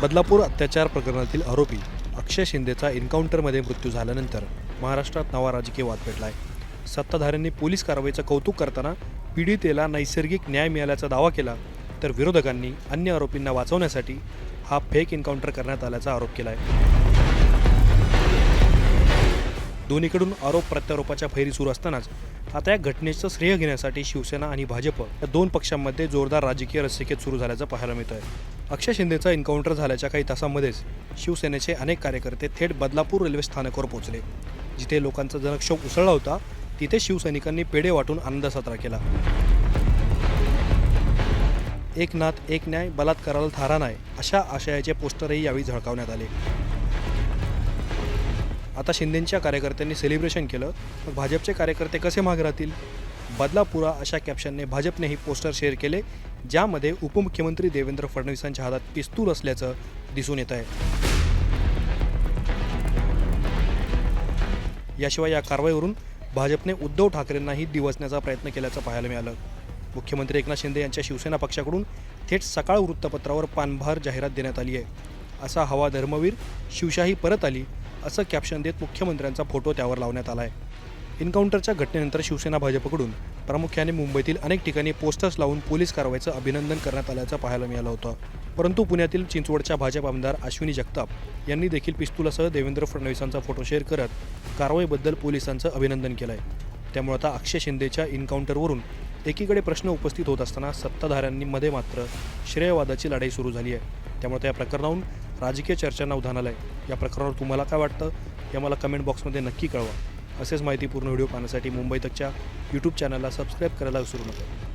बदलापूर अत्याचार प्रकरणातील आरोपी अक्षय शिंदेचा एन्काउंटरमध्ये मृत्यू झाल्यानंतर महाराष्ट्रात नवा राजकीय वाद पेटला आहे सत्ताधाऱ्यांनी पोलीस कारवाईचं कौतुक करताना पीडितेला नैसर्गिक न्याय मिळाल्याचा दावा केला तर विरोधकांनी अन्य आरोपींना वाचवण्यासाठी हा फेक एन्काउंटर करण्यात आल्याचा आरोप केला आहे दोन्हीकडून आरोप प्रत्यारोपाच्या फैरी सुरू असतानाच आता या घटनेचं श्रेय घेण्यासाठी शिवसेना आणि भाजप या दोन पक्षांमध्ये जोरदार राजकीय रस्सिकेत सुरू झाल्याचं पाहायला मिळत आहे अक्षय शिंदेचा एन्काउंटर झाल्याच्या काही तासांमध्येच शिवसेनेचे अनेक कार्यकर्ते थेट बदलापूर रेल्वे स्थानकावर पोहोचले. जिथे लोकांचा जनक्षोभ उसळला होता तिथे शिवसैनिकांनी पेढे वाटून आनंद साजरा केला. एक नाथ एक न्याय बलात्काराला थारा नाही अशा आशयाचे पोस्टरही यावेळी झळकावण्यात आले. आता शिंदेंच्या कार्यकर्त्यांनी सेलिब्रेशन केलं मग भाजपचे कार्यकर्ते कसे मागे राहतील? बदलापुरा अशा कॅप्शनने भाजपने हे पोस्टर शेअर केले ज्यामध्ये उपमुख्यमंत्री देवेंद्र फडणवीसांच्या हातात पिस्तूल असल्याचं दिसून येत आहे. याशिवाय या कारवाईवरून भाजपने उद्धव ठाकरेंनाही दिवसण्याचा प्रयत्न केल्याचं पाहायला मिळालं. मुख्यमंत्री एकनाथ शिंदे यांच्या शिवसेना पक्षाकडून थेट सकाळ वृत्तपत्रावर पानभार जाहिरात देण्यात आली आहे. असा हवा धर्मवीर शिवशाही परत आली असं कॅप्शन देत मुख्यमंत्र्यांचा फोटो त्यावर लावण्यात आला आहे एन्काउंटरच्या घटनेनंतर शिवसेना भाजपकडून प्रामुख्याने मुंबईतील अनेक ठिकाणी पोस्टर्स लावून पोलीस कारवाईचं अभिनंदन करण्यात आल्याचं पाहायला मिळालं होतं. परंतु पुण्यातील चिंचवडच्या भाजप आमदार अश्विनी जगताप यांनी देखील पिस्तुलासह देवेंद्र फडणवीसांचा फोटो शेअर करत कारवाईबद्दल पोलिसांचं अभिनंदन केलं आहे त्यामुळे आता अक्षय शिंदेच्या एन्काउंटरवरून एकीकडे प्रश्न उपस्थित होत असताना सत्ताधाऱ्यांनीमध्ये मात्र श्रेयवादाची लढाई सुरू झाली आहे. त्यामुळे त्या प्रकरणाहून राजकीय चर्चांना उधाण आलं आहे या प्रकरणावर तुम्हाला काय वाटतं? हे मला कमेंट बॉक्समध्ये नक्की कळवा. असेच माहितीपूर्ण व्हिडिओ पाहण्यासाठी मुंबई तकच्या यूट्यूब चॅनलला सबस्क्राईब करायला विसरू नका.